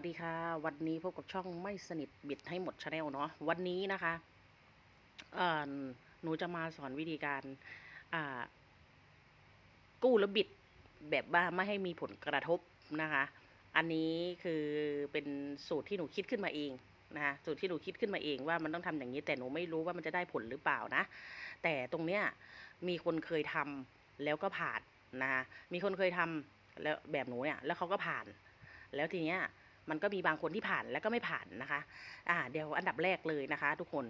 วัสดีค่ะ วันนี้พบกับช่องไม่สนิทบิดให้หมดชาแนลเนาะวันนี้นะคะเออหนูจะมาสอนวิธีการอ่ากู้แล้วบิดแบบว่าไม่ให้มีผลกระทบนะคะ อันนี้คือเป็นสูตรที่หนูคิดขึ้นมาเองนะคะสูตรที่หนูคิดขึ้นมาเองว่ามันต้องทำอย่างนี้ แต่หนูไม่รู้ว่ามันจะได้ผลหรือเปล่านะ แต่ตรงเนี้ยมีคนเคยทำแล้วก็ผ่านนะคะมีคนเคยทำแล้วแบบหนูเนี่ยแล้วเขาก็ผ่านแล้วทีเนี้ย มันก็มีบางคนที่ผ่านแล้วก็ไม่ผ่านนะคะอ่าเดี๋ยวอันดับแรกเลยนะคะ ทุกคน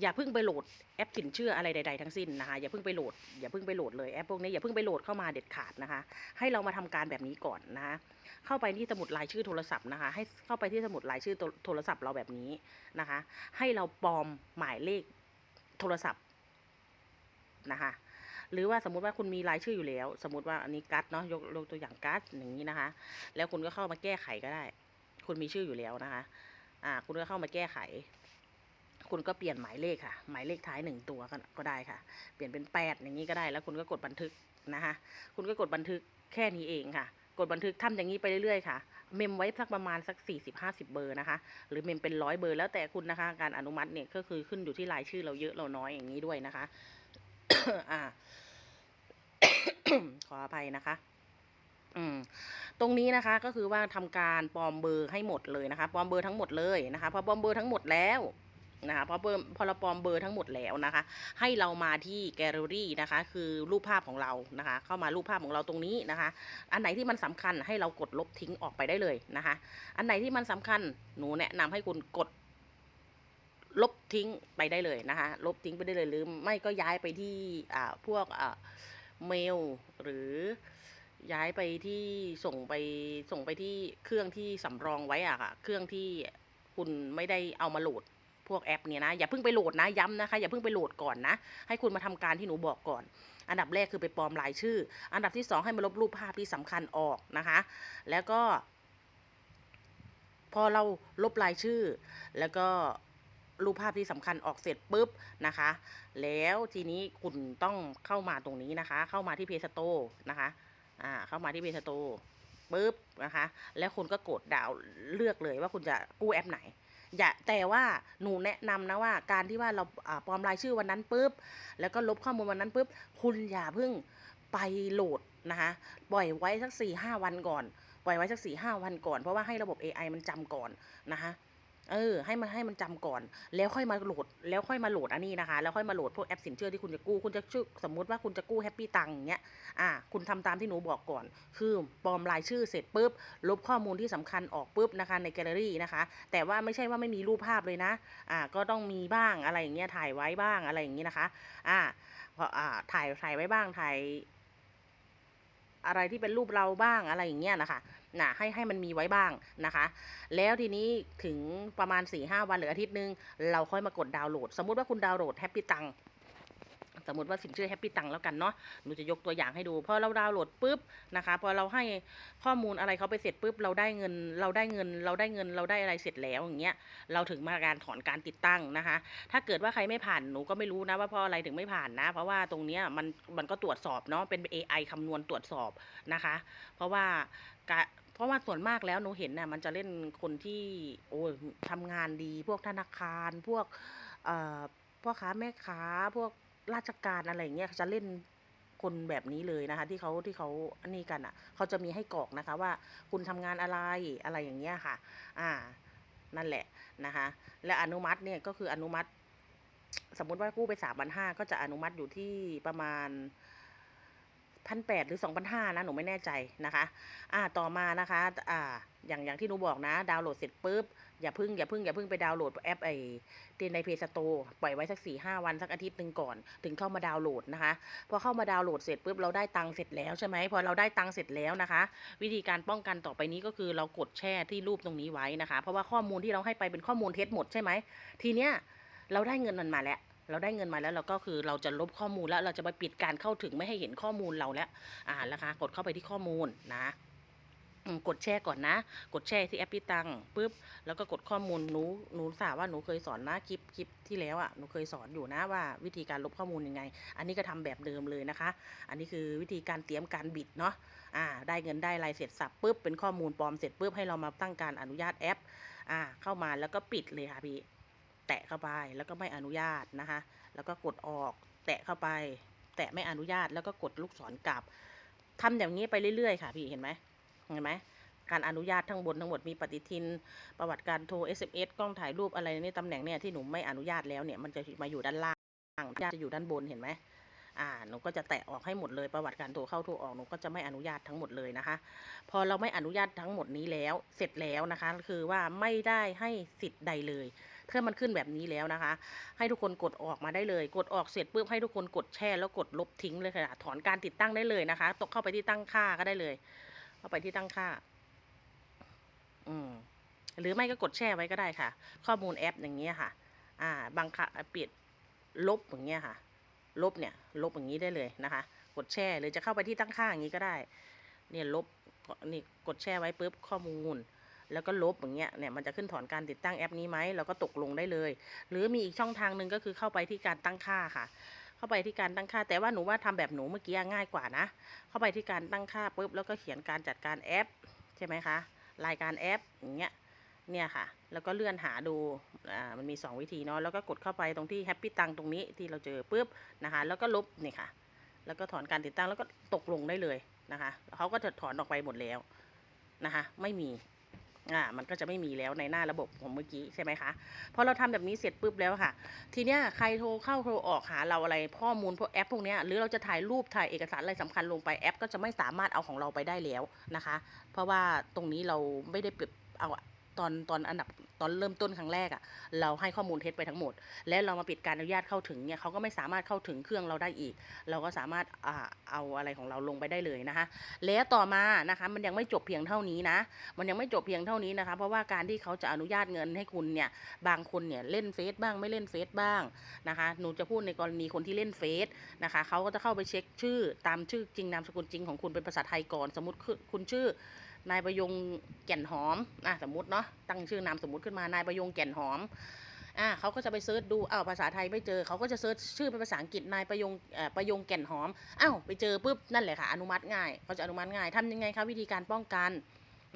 อย่าเพิ่งไปโหลดแอปสินเชื่ออะไรใด ๆ ทั้งสิ้นนะคะอย่าเพิ่งไปโหลดอย่าเพิ่งไปโหลดเลยแอปพวกนี้อย่าเพิ่งไปโหลดเข้ามาเด็ดขาดนะคะ ให้เรามาทำการแบบนี้ก่อนนะคะเข้าไปที่สมุดรายชื่อโทรศัพท์นะคะ ให้เข้าไปที่สมุดรายชื่อโทรโทรศัพท์เราแบบนี้นะคะ ให้เราปลอมหมายเลขโทรศัพท์นะคะหรือว่าสมมติว่าคุณมีรายชื่ออยู่แล้ว สมมติว่าอันนี้กัดเนาะยกยกตัวอย่างกัดอย่างนี้นะคะ แล้วคุณก็เข้ามาแก้ไขก็ได้ คุณมีชื่ออยู่แล้วนะคะ อ่า คุณก็เข้ามาแก้ไข คุณก็เปลี่ยนหมายเลขค่ะ หมายเลขท้ายหนึ่งตัวก็ได้ค่ะ เปลี่ยนเป็นแปดอย่างนี้ก็ได้ แล้วคุณก็กดบันทึกนะคะ คุณก็กดบันทึกแค่นี้เองค่ะ กดบันทึกทำอย่างนี้ไปเรื่อยๆค่ะ เมมไว้สักประมาณสักสี่สิบห้าสิบเบอร์นะคะ หรือเมมเป็นร้อยเบอร์แล้วแต่คุณนะคะ การอนุมัติเนี่ยก็คือขึ้นอยู่ที่รายชื่อเราเยอะเราน้อยอย่างนี้ด้วยนะคะ อ่า ขออภัยนะคะ อืม ตรงนี้นะคะก็คือว่าทำการปลอมเบอร์ให้หมดเลยนะคะปลอมเบอร์ทั้งหมดเลยนะคะพอปลอมเบอร์ทั้งหมดแล้วนะคะพอเบอร์พอเราปลอมเบอร์ทั้งหมดแล้วนะคะ ให้เรามาที่แกลเลอรี่นะคะ คือรูปภาพของเรานะคะ เข้ามารูปภาพของเราตรงนี้นะคะ อันไหนที่มันสำคัญให้เรากดลบทิ้งออกไปได้เลยนะคะ อันไหนที่มันสำคัญหนูแนะนำให้คุณกดลบทิ้งไปได้เลยนะคะ ลบทิ้งไปได้เลยหรือไม่ก็ย้ายไปที่อ่าพวกอ่าเมลหรือ ย้ายไปที่ส่งไปส่งไปที่เครื่องที่สำรองไว้อะค่ะ เครื่องที่คุณไม่ได้เอามาโหลดพวกแอปเนี่ยนะอย่าเพิ่งไปโหลดนะย้ำนะคะอย่าเพิ่งไปโหลดก่อนนะ ให้คุณมาทำการที่หนูบอกก่อน อันดับแรกคือไปปลอมรายชื่อ อันดับที่สองให้มาลบรูปภาพที่สำคัญออกนะคะ แล้วก็ พอเราลบรายชื่อ แล้วก็รูปภาพที่สำคัญออกเสร็จปุ๊บนะคะ แล้วทีนี้คุณต้องเข้ามาตรงนี้นะคะ เข้ามาที่เพจสโตนะคะ อ่าเข้ามาที่เพจสโตปุ๊บนะคะ แล้วคุณก็กดดาวเลือกเลยว่าคุณจะกู้แอปไหน อย่าแต่ว่าหนูแนะนำนะว่าการที่ว่าเราปลอมรายชื่อวันนั้นปุ๊บแล้วก็ลบข้อมูลวันนั้นปุ๊บคุณอย่าเพิ่งไปโหลดนะคะปล่อยไว้สักสี่ห้าวันก่อน ปล่อยไว้สักสี่ห้าวันก่อน เพราะว่าให้ระบบ AI มันจำก่อนนะคะ เออให้มันให้มันจำก่อน แล้วค่อยมาโหลด แล้วค่อยมาโหลดอันนี้นะคะ แล้วค่อยมาโหลดพวกแอปสินเชื่อที่คุณจะกู้คุณจะชื่อสมมุติว่าคุณจะกู้แฮปปี้ตังอย่างเงี้ยอ่าคุณทำตามที่หนูบอกก่อน คือปลอมรายชื่อเสร็จปุ๊บลบข้อมูลที่สำคัญออกปุ๊บนะคะในแกลเลอรี่นะคะ แต่ว่าไม่ใช่ว่าไม่มีรูปภาพเลยนะอ่าก็ต้องมีบ้างอะไรอย่างเงี้ยถ่ายไว้บ้างอะไรอย่างงี้นะคะอ่าพออ่าถ่ายถ่ายไว้บ้างถ่าย อะไรที่เป็นรูปเราบ้างอะไรอย่างเงี้ยนะคะนะให้ให้มันมีไว้บ้างนะคะ แล้วทีนี้ถึงประมาณ4ี่ห้าวันหรืออาทิตย์หนึง เราค่อยมากดดาวน์โหลด สมมุติว่าคุณดาวน์โหลดแฮปปี้ตัง สมมติว่าสินเชื่อแฮปปี้ตังแล้วกันเนาะหนูจะยกตัวอย่างให้ดูพอเราดาวน์โหลดปุ๊บนะคะพอเราให้ข้อมูลอะไรเขาไปเสร็จปุ๊บเราได้เงินเราได้เงิน เราได้เงินเราได้อะไรเสร็จแล้วอย่างเงี้ยเราถึงมาการถอนการติดตั้งนะคะ ถ้าเกิดว่าใครไม่ผ่านหนูก็ไม่รู้นะว่าเพราะอะไรถึงไม่ผ่านนะ เพราะว่าตรงเนี้ยมันมันก็ตรวจสอบเนาะเป็น AI คำนวณตรวจสอบนะคะ เพราะว่ากะเพราะว่าส่วนมากแล้วหนูเห็นน่ะมันจะเล่นคนที่โอ้ยทำงานดี พวกธนาคาร พวกเอ่อพ่อค้าแม่ค้าพวก ราชการอะไรอย่างเงี้ยจะเล่นคนแบบนี้เลยนะคะ ที่เขาที่เขาอันนี้กันอะเขาจะมีให้กรอกนะคะว่าคุณทำงานอะไรอะไรอย่างเงี้ยค่ะ อ่า นั่นแหละนะคะ และอนุมัติเนี่ยก็คืออนุมัติ สมมุติว่ากู้ไปสามพันห้าก็จะอนุมัติอยู่ที่ประมาณพันแปดหรือสองพันห้านะหนูไม่แน่ใจนะคะ อ่าต่อมานะคะ อ่า อย่างอย่างที่หนูบอกนะ ดาวน์โหลดเสร็จปุ๊บอย่าพึ่งอย่าพึ่งอย่าพึ่งไปดาวน์โหลดแอปไอเตนในเพจสโตปล่อยไว้สักสี่ห้าวันสักอาทิตย์หนึ่งก่อน ถึงเข้ามาดาวน์โหลดนะคะ พอเข้ามาดาวน์โหลดเสร็จปุ๊บเราได้ตังค์เสร็จแล้วใช่ไหมพอเราได้ตังค์เสร็จแล้วนะคะ วิธีการป้องกันต่อไปนี้ก็คือเรากดแช่ที่รูปตรงนี้ไว้นะคะ เพราะว่าข้อมูลที่เราให้ไปเป็นข้อมูลเท็จหมดใช่ไหมทีเนี้ยเราได้เงินมันมาแล้วเราได้เงินมาแล้วเราก็คือเราจะลบข้อมูลแล้วเราจะไปปิดการเข้าถึงไม่ให้เห็นข้อมูลเราแล้วอ่าแล้วคะ กดเข้าไปที่ข้อมูลนะ กดแช่ก่อนนะ กดแช่ที่แอปพี่ตังปุ๊บ แล้วก็กดข้อมูลหนูหนูสาว่าหนูเคยสอนนะคลิปคลิปที่แล้วอะ่ะหนูเคยสอนอยู่นะว่าวิธีการลบข้อมูลยังไง อันนี้ก็ทำแบบเดิมเลยนะคะ อันนี้คือวิธีการเตรียมการบิดเนาะอ่า ได้เงินได้อะไรเสร็จสับปุ๊บเป็นข้อมูลปลอมเสร็จปุ๊บให้เรามาตั้งการอนุญาตแอป อ่า เข้ามาแล้วก็ปิดเลยค่ะพี่แตะเข้าไปแล้วก็ไม่อนุญาตนะคะ แล้วก็กดออกแตะเข้าไป แตะไม่อนุญาตแล้วก็กดลูกศรกลับทำอย่างนี้ไปเรื่อยๆ ค่ะพี่เห็นไหม เห็นไหมการอนุญาตทั้งบนทั้งหมดมีปฏิทิน ประวัติการโทร SMS กล้องถ่ายรูปอะไรในตำแหน่งเนี่ยที่หนูไม่อนุญาตแล้วเนี่ยมันจะมาอยู่ด้านล่างญาจะอยู่ด้านบนเห็นไหมอ่าหนูก็จะแตะออกให้หมดเลยประวัติการโทรเข้าโทรออกหนูก็จะไม่อนุญาตทั้งหมดเลยนะคะ พอเราไม่อนุญาตทั้งหมดนี้แล้วเสร็จแล้วนะคะ คือว่าไม่ได้ให้สิทธิ์ใดเลยเพื่อมันขึ้นแบบนี้แล้วนะคะ ให้ทุกคนกดออกมาได้เลย กดออกเสร็จปุ๊บให้ทุกคนกดแช่แล้วกดลบทิ้งเลยค่ะถอนการติดตั้งได้เลยนะคะ ตกเข้าไปที่ตั้งค่าก็ได้เลย เข้าไปที่ตั้งค่า อืมหรือไม่ก็กดแช่ไว้ก็ได้ค่ะ ข้อมูลแอปอย่างเงี้ยค่ะ อ่า บางครั้งปิดลบอย่างเงี้ยค่ะ ลบเนี่ย ลบอย่างนี้ได้เลยนะคะ กดแช่หรือจะเข้าไปที่ตั้งค่าอย่างนี้ก็ได้ เนี่ยลบนี่กดแช่ไว้ปุ๊บข้อมูล แล้วก็ลบอย่างเงี้ยเนี่ยมันจะขึ้นถอนการติดตั้งแอปนี้ไหมเราก็ตกลงได้เลย หรือมีอีกช่องทางหนึ่งก็คือเข้าไปที่การตั้งค่าค่ะ เข้าไปที่การตั้งค่า แต่ว่าหนูว่าทำแบบหนูเมื่อกี้ง่ายกว่านะ เข้าไปที่การตั้งค่าปุ๊บแล้วก็เขียนการจัดการแอปใช่ไหมคะ รายการแอปอย่างเงี้ย เนี่ยค่ะ แล้วก็เลื่อนหาดู อ่า มันมี 2 วิธีเนาะ แล้วก็กดเข้าไปตรงที่แฮปปี้ตังตรงนี้ที่เราเจอปุ๊บนะคะ แล้วก็ลบนี่ค่ะ แล้วก็ถอนการติดตั้งแล้วก็ตกลงได้เลยนะคะ เขาก็จะถอนออกไปหมดแล้วนะคะ ไม่มี อ่ามันก็จะไม่มีแล้วในหน้าระบบของเมื่อกี้ใช่ไหมคะพอเราทำแบบนี้เสร็จปุ๊บแล้วค่ะ ทีเนี้ยใครโทรเข้าโทรออกหาเราอะไรข้อมูลพวกแอปพวกเนี้ยหรือเราจะถ่ายรูปถ่ายเอกสารอะไรสำคัญลงไปแอป ก็จะไม่สามารถเอาของเราไปได้แล้วนะคะ เพราะว่าตรงนี้เราไม่ได้เปิดเอา ตอนตอนอันดับตอนเริ่มต้นครั้งแรกอะ่ะเราให้ข้อมูลเท็จไปทั้งหมด และเรามาปิดการอนุญาตเข้าถึงเนี่ยเขาก็ไม่สามารถเข้าถึงเครื่องเราได้อีก เราก็สามารถอ่าเอาอะไรของเราลงไปได้เลยนะคะ แล้วต่อมานะคะมันยังไม่จบเพียงเท่านี้นะ มันยังไม่จบเพียงเท่านี้นะคะ เพราะว่าการที่เขาจะอนุญาตเงินให้คุณเนี่ยบางคนเนี่ยเล่นเฟซบ้างไม่เล่นเฟซบ้างนะคะหนูจะพูดในกรณีคนที่เล่นเฟซนะคะเขาก็จะเข้าไปเช็คชื่อตามชื่อจริงนามสกุลจริงของคุณเป็นภาษาไทยก่อนสมมติคือคุณชื่อ นายประยงแก่นหอมอะสมมติเนาะตั้งชื่อนามสมมติขึ้นมานายประยงแก่นหอมอ่าเขาก็จะไปเซิร์ชดูอ้าวภาษาไทยไม่เจอเขาก็จะเซิร์ชชื่อเป็นภาษาอังกฤษนายประยงเอ่อประยงแก่นหอมอ้าวไปเจอปุ๊บนั่นแหละค่ะอนุมัติง่ายเขาจะอนุมัติง่ายทำยังไงคะวิธีการป้องกัน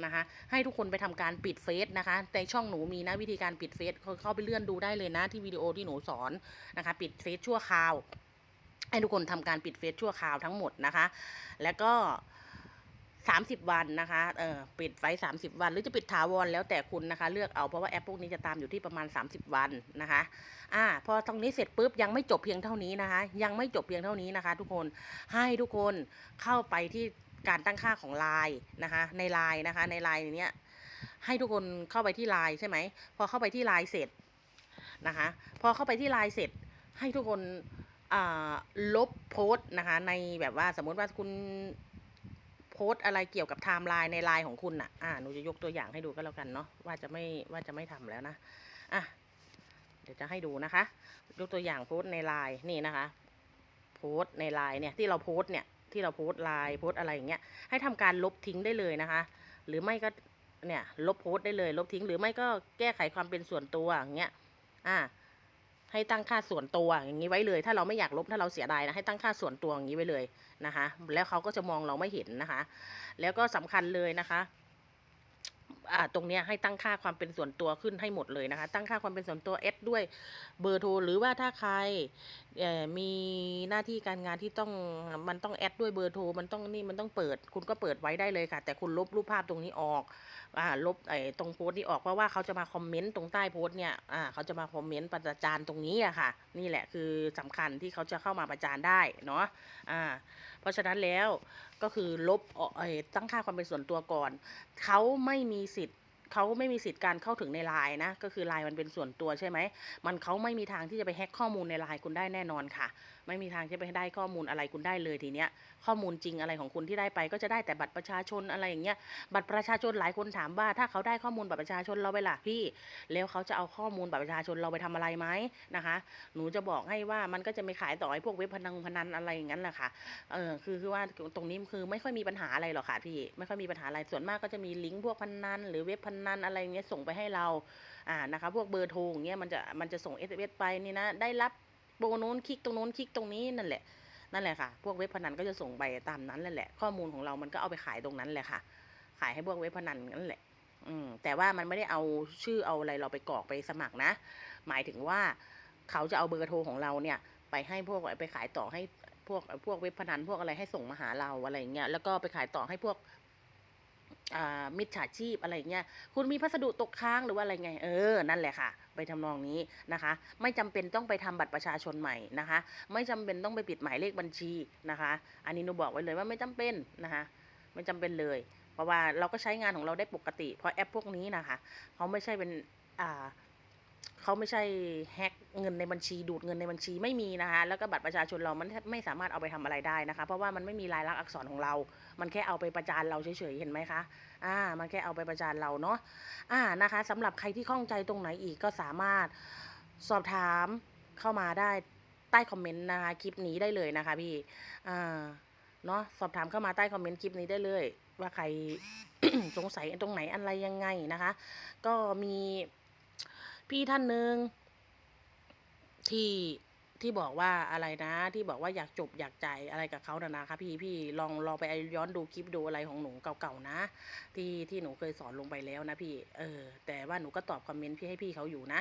นะคะให้ทุกคนไปทำการปิดเฟซนะคะในช่องหนูมีนะวิธีการปิดเฟซเขาเข้าไปเลื่อนดูได้เลยนะที่วิดีโอที่หนูสอนนะคะปิดเฟซชั่วคราว ให้ทุกคนทำการปิดเฟซชั่วคราวทั้งหมดนะคะ แล้วก็ 30 วันนะคะเออปิดไว้ 30 วัน หรือจะปิดถาวรแล้วแต่คุณนะคะ เลือกเอาเพราะว่าแอปพวกนี้จะตามอยู่ที่ประมาณ 30 วันนะคะ อ่า พอตรงนี้เสร็จปุ๊บยังไม่จบเพียงเท่านี้นะคะ ยังไม่จบเพียงเท่านี้นะคะ ทุกคนให้ทุกคนเข้าไปที่การตั้งค่าของไลน์นะคะ ในไลน์นะคะ ในไลน์เนี้ยให้ทุกคนเข้าไปที่ไลน์ใช่ไหมพอเข้าไปที่ไลน์เสร็จนะคะ พอเข้าไปที่ไลน์เสร็จ ให้ทุกคนอ่าลบโพสต์นะคะ ในแบบว่าสมมติว่าคุณ พสต์อะไรเกี่ยวกับไทม์ไลน์ในไลน์ของคุณน่ะอ่าหนูจะยกตัวอย่างให้ดูก็แล้วกันเนาะว่าจะไม่ว่าจะไม่ทำแล้วนะอะเดี๋ยวจะให้ดูนะคะ ยกตัวอย่างโพสต์ในไลน์นี่นะคะ โพสต์ในไลน์เนี่ยที่เราโพสต์เนี่ยที่เราโพสต์ไลน์โพสต์อะไรอย่างเงี้ยให้ทำการลบทิ้งได้เลยนะคะ หรือไม่ก็เนี่ยลบโพสต์ได้เลย ลบทิ้งหรือไม่ก็แก้ไขความเป็นส่วนตัวอย่างเงี้ยอ่า ให้ตั้งค่าส่วนตัวอย่างนี้ไว้เลย ถ้าเราไม่อยากลบถ้าเราเสียดายนะให้ตั้งค่าส่วนตัวอย่างนี้ไว้เลยนะคะ แล้วเขาก็จะมองเราไม่เห็นนะคะ แล้วก็สำคัญเลยนะคะ ตรงนี้ให้ตั้งค่าความเป็นส่วนตัวขึ้นให้หมดเลยนะคะ ตั้งค่าความเป็นส่วนตัวเอสด้วยเบอร์โทรหรือว่าถ้าใครเอ่อมีหน้าที่การงานที่ต้องมันต้องแอดด้วยเบอร์โทรมันต้องนี่มันต้องเปิด คุณก็เปิดไว้ได้เลยค่ะ แต่คุณลบรูปภาพตรงนี้ออกอ่าลบไอ้ตรงโพสต์นี้ออกเพราะว่าเขาจะมาคอมเมนต์ตรงใต้โพสต์เนี่ยอ่าเขาจะมาคอมเมนต์ประจานตรงนี้อะค่ะ นี่แหละคือสำคัญที่เขาจะเข้ามาประจานได้เนาะอ่า เพราะฉะนั้นแล้วก็คือลบออตั้งค่าความเป็นส่วนตัวก่อน เขาไม่มีสิทธิ์เขาไม่มีสิทธิ์การเข้าถึงในไลน์นะ ก็คือไลน์มันเป็นส่วนตัวใช่ไหม มันเขาไม่มีทางที่จะไปแฮ็กข้อมูลในไลน์คุณได้แน่นอนค่ะ ไม่มีทางที่ไปได้ข้อมูลอะไรคุณได้เลยทีเนี้ยข้อมูลจริงอะไรของคุณที่ได้ไป ก็จะได้แต่บัตรประชาชนอะไรอย่างเงี้ยบัตรประชาชนหลายคนถามว่า ถ้าเขาได้ข้อมูลบัตรประชาชนเราไปล่ะพี่ แล้วเขาจะเอาข้อมูลบัตรประชาชนเราไปทำอะไรไหมนะคะ หนูจะบอกให้ว่ามันก็จะไม่ขายต่อไอ้พวกเว็บพนันพนันอะไรอย่างนั้นแหละค่ะเออคือคือว่าตรงนี้คือไม่ค่อยมีปัญหาอะไรหรอกค่ะพี่ไม่ค่อยมีปัญหาอะไรส่วนมากก็จะมีลิงก์พวกพนันหรือเว็บพนันอะไรเงี้ยส่งไปให้เราอ่านะคะพวกเบอร์โทรอย่างเงี้ยมันจะมันจะส่ง SMS ไปนี่นะได้รับ โปรนู้นคลิกตรงโน้นคลิกตรงนี้นั่นแหละนั่นแหละค่ะ พวกเว็บพนันก็จะส่งไปตามนั้นแหละ ข้อมูลของเรามันก็เอาไปขายตรงนั้นแหละค่ะ ขายให้พวกเว็บพนันนั่นแหละ อืม แต่ว่ามันไม่ได้เอาชื่อเอาอะไรเราไปกรอกไปสมัครนะ หมายถึงว่าเขาจะเอาเบอร์โทรของเราเนี่ย ไปให้พวกไปขายต่อให้พวกพวกเว็บพนันพวกอะไรให้ส่งมาหาเราอะไรเงี้ย แล้วก็ไปขายต่อให้พวก มิจฉาชีพอะไรเงี้ย คุณมีพัสดุตกค้างหรือว่าอะไรไง เออ นั่นแหละค่ะ ไปทำนองนี้นะคะ ไม่จำเป็นต้องไปทำบัตรประชาชนใหม่นะคะ ไม่จำเป็นต้องไปปิดหมายเลขบัญชีนะคะ อันนี้หนูบอกไว้เลยว่าไม่จำเป็นนะคะ ไม่จำเป็นเลย เพราะว่าเราก็ใช้งานของเราได้ปกติ เพราะแอปพวกนี้นะคะ เขาไม่ใช่เป็น อ่า เขาไม่ใช่แฮกเงินในบัญชีดูดเงินในบัญชีไม่มีนะคะแล้วก็บัตรประชาชนเรามันไม่สามารถเอาไปทำอะไรได้นะคะ เพราะว่ามันไม่มีลายลักษณ์อักษรของเรา มันแค่เอาไปประจานเราเฉยๆเห็นไหมคะอ่ามันแค่เอาไปประจานเราเนาะอ่านะคะสำหรับใครที่ข้องใจตรงไหนอีกก็สามารถสอบถามเข้ามาได้ใต้คอมเมนต์นะคะคลิปนี้ได้เลยนะคะพี่อ่าเนาะสอบถามเข้ามาใต้คอมเมนต์คลิปนี้ได้เลย ว่าใครสงสัยตรงไหนอะไรยังไงนะคะ ก็มี พี่ท่านหนึ่งที่ที่บอกว่าอะไรนะ ที่บอกว่าอยากจบอยากใจอะไรกับเขานะนะคะพี่พี่ลองลองไปย้อนดูคลิปดูอะไรของหนูเก่าๆนะ ที่ที่หนูเคยสอนลงไปแล้วนะพี่ เออ แต่ว่าหนูก็ตอบคอมเมนต์พี่ให้พี่เขาอยู่นะ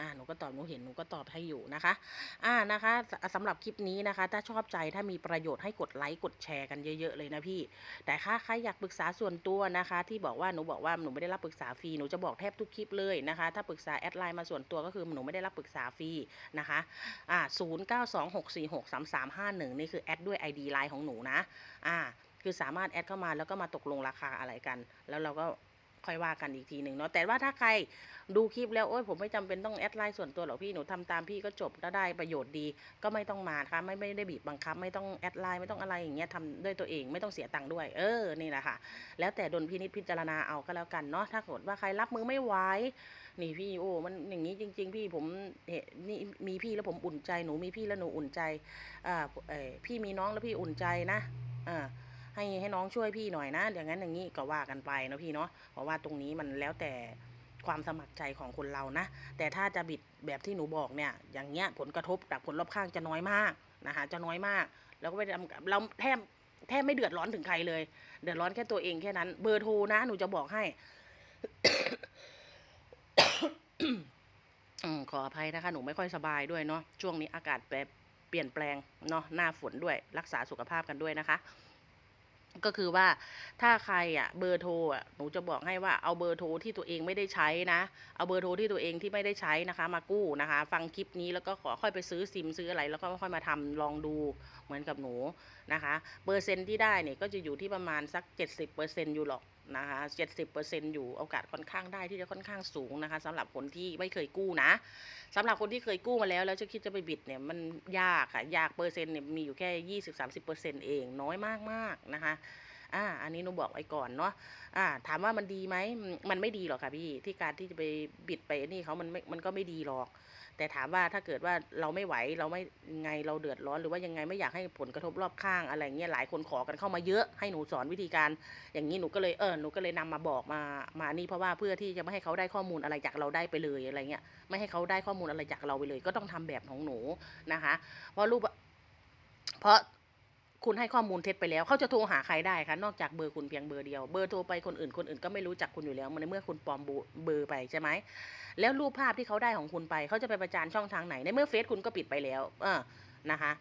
อ่าหนูก็ตอบหนูเห็นหนูก็ตอบให้อยู่นะคะอ่านะคะสสำหรับคลิปนี้นะคะ ถ้าชอบใจถ้ามีประโยชน์ให้กดไลค์กดแชร์กันเยอะๆเลยนะพี่ แต่ถ้าใครอยากปรึกษาส่วนตัวนะคะ ที่บอกว่าหนูบอกว่าหนูไม่ได้รับปรึกษาฟรีหนูจะบอกแทบทุกคลิปเลยนะคะ ถ้าปรึกษาแอดไลน์มาส่วนตัวก็คือหนูไม่ได้รับปรึกษาฟรีนะคะอ่าศูนย์เก้าสองหกสี่หกสามสามห้าหนึ่งนี่คือแอดด้วย ID ไลน์ของหนูนะอ่าคือสามารถแอดเข้ามาแล้วก็มาตกลงราคาอะไรกัน แล้วเราก็ ค่อยว่ากันอีกทีหนึ่งเนาะแต่ว่าถ้าใครดูคลิปแล้วโอ้ยผมไม่จำเป็นต้องแอดไลน์ส่วนตัวหรอกพี่หนูทำตามพี่ก็จบแล้วได้ประโยชน์ดีก็ไม่ต้องมาค่ะไม่ไม่ได้บีบบังคับ ไม่ต้องแอดไลน์ไม่ต้องอะไรอย่างเงี้ยทำด้วยตัวเองไม่ต้องเสียตังค์ด้วย เออนี่แหละค่ะ แล้วแต่ดนพินิจพิจารณาเอาก็แล้วกันเนาะถ้าเกิดว่าใครรับมือไม่ไหวนี่พี่โอ้มันอย่างนี้จริง ๆ พี่ผมเห็นนี่มีพี่แล้วผมอุ่นใจหนูมีพี่แล้วหนูอุ่นใจอ่าเออพี่มีน้องแล้วพี่อุ่นใจนะอ่า ให้ให้น้องช่วยพี่หน่อยนะอย่างนั้นอย่างนี้ก็ว่ากันไปนะพี่เนาะเพราะว่าตรงนี้มันแล้วแต่ความสมัครใจของคนเรานะ แต่ถ้าจะบิดแบบที่หนูบอกเนี่ย อย่างเงี้ยผลกระทบจากคนรอบข้างจะน้อยมากนะคะจะน้อยมาก แล้วก็ไปทำเราแทบแทบไม่เดือดร้อนถึงใครเลย เดือดร้อนแค่ตัวเองแค่นั้น เบอร์โทรนะหนูจะบอกให้ขออภัยนะคะ หนูไม่ค่อยสบายด้วยเนาะช่วงนี้อากาศแปรเปลี่ยนแปลงเนาะหน้าฝนด้วยรักษาสุขภาพกันด้วยนะคะ ก็คือว่าถ้าใครอะเบอร์โทรอะหนูจะบอกให้ว่าเอาเบอร์โทรที่ตัวเองไม่ได้ใช้นะ เอาเบอร์โทรที่ตัวเองที่ไม่ได้ใช้นะคะ มากู้นะคะ ฟังคลิปนี้แล้วก็ขอค่อยไปซื้อซิมซื้ออะไรแล้วก็ค่อยมาทำลองดูเหมือนกับหนูนะคะ เปอร์เซ็นต์ที่ได้เนี่ยก็จะอยู่ที่ประมาณสัก 70%อยู่หรอก นะคะ70%อยู่โอกาสค่อนข้างได้ที่จะค่อนข้างสูงนะคะสำหรับคนที่ไม่เคยกู้นะสำหรับคนที่เคยกู้มาแล้วแล้วจะคิดจะไปบิดเนี่ยมันยากค่ะยากเปอร์เซ็นต์เนี่ยมีอยู่แค่ 20-30%เองน้อยมากๆนะคะอ่า อันนี้หนูบอกไว้ก่อนเนาะ อ่า ถามว่ามันดีไหมอืมมันไม่ดีหรอกค่ะพี่ ที่การที่จะไปบิดไปนี่เขามันไม่มันก็ไม่ดีหรอก แต่ถามว่าถ้าเกิดว่าเราไม่ไหวเราไม่ยังไงเราเดือดร้อนหรือว่ายังไงไม่อยากให้ผลกระทบรอบข้างอะไรเงี้ยหลายคนขอกันเข้ามาเยอะให้หนูสอนวิธีการ อย่างนี้หนูก็เลยเออหนูก็เลยนำมาบอกมามานี่เพราะว่าเพื่อที่จะไม่ให้เขาได้ข้อมูลอะไรจากเราได้ไปเลยอะไรเงี้ยไม่ให้เขาได้ข้อมูลอะไรจากเราไปเลย ก็ต้องทำแบบของหนูนะคะเพราะรูปเพราะ คุณให้ข้อมูลเท็จไปแล้วเขาจะโทรหาใครได้คะนอกจากเบอร์คุณเพียงเบอร์เดียวเบอร์โทรไปคนอื่นคนอื่นก็ไม่รู้จักคุณอยู่แล้วในเมื่อคุณปลอมเบอร์เบอร์ไปใช่ไหมแล้วรูปภาพที่เขาได้ของคุณไปเขาจะไปประจานช่องทางไหนในเมื่อเฟซคุณก็ปิดไปแล้ว เออนะคะ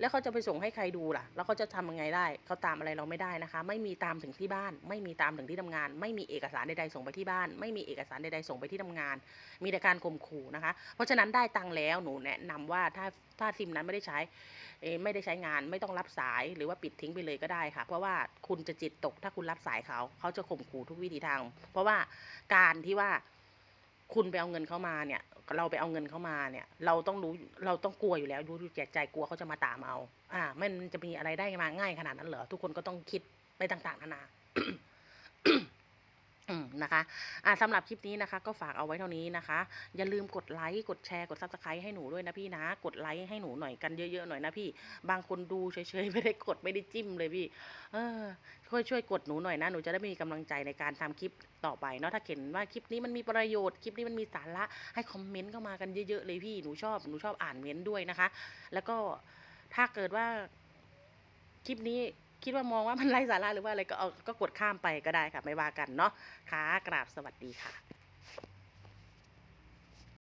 แล้วเขาจะไปส่งให้ใครดูล่ะ แล้วเขาจะทำยังไงได้ เขาตามอะไรเราไม่ได้นะคะ ไม่มีตามถึงที่บ้าน ไม่มีตามถึงที่ทำงาน ไม่มีเอกสารใดๆส่งไปที่บ้าน ไม่มีเอกสารใดๆส่งไปที่ทำงาน มีแต่การข่มขู่นะคะ เพราะฉะนั้นได้ตังค์แล้วหนูแนะนำว่าถ้าถ้าซิมนั้นไม่ได้ใช้ไม่ได้ใช้งานไม่ต้องรับสายหรือว่าปิดทิ้งไปเลยก็ได้ค่ะ เพราะว่าคุณจะจิตตกถ้าคุณรับสายเขา เขาจะข่มขู่ทุกวิธีทาง เพราะว่าการที่ว่าคุณไปเอาเงินเขามาเนี่ย เราไปเอาเงินเขามาเนี่ย เราต้องรู้เราต้องกลัวอยู่แล้วรู้แจกใจกลัวเขาจะมาตามเอา อ่ามันจะมีอะไรได้มาง่ายขนาดนั้นเหรอทุกคนก็ต้องคิดไปต่างๆนานา นะคะอ่าสำหรับคลิปนี้นะคะก็ฝากเอาไว้เท่านี้นะคะ อย่าลืมกดไลค์กดแชร์กดซับสไครต์ให้หนูด้วยนะพี่นะ กดไลค์ให้หนูหน่อยกันเยอะๆหน่อยนะพี่ บางคนดูเฉยๆไม่ได้กดไม่ได้จิ้มเลยพี่ เออช่วยช่วยกดหนูหน่อยนะหนูจะได้มีกำลังใจในการทำคลิปต่อไปเนาะถ้าเห็นว่าคลิปนี้มันมีประโยชน์คลิปนี้มันมีสาระให้คอมเมนต์เข้ามากันเยอะๆเลยพี่หนูชอบหนูชอบอ่านเม้นต์ด้วยนะคะ แล้วก็ถ้าเกิดว่าคลิปนี้ คิดว่ามองว่ามันไร้สาระหรือว่าอะไรก็เอาก็กดข้ามไปก็ได้ค่ะไม่ว่ากันเนาะค่ะกราบสวัสดีค่ะ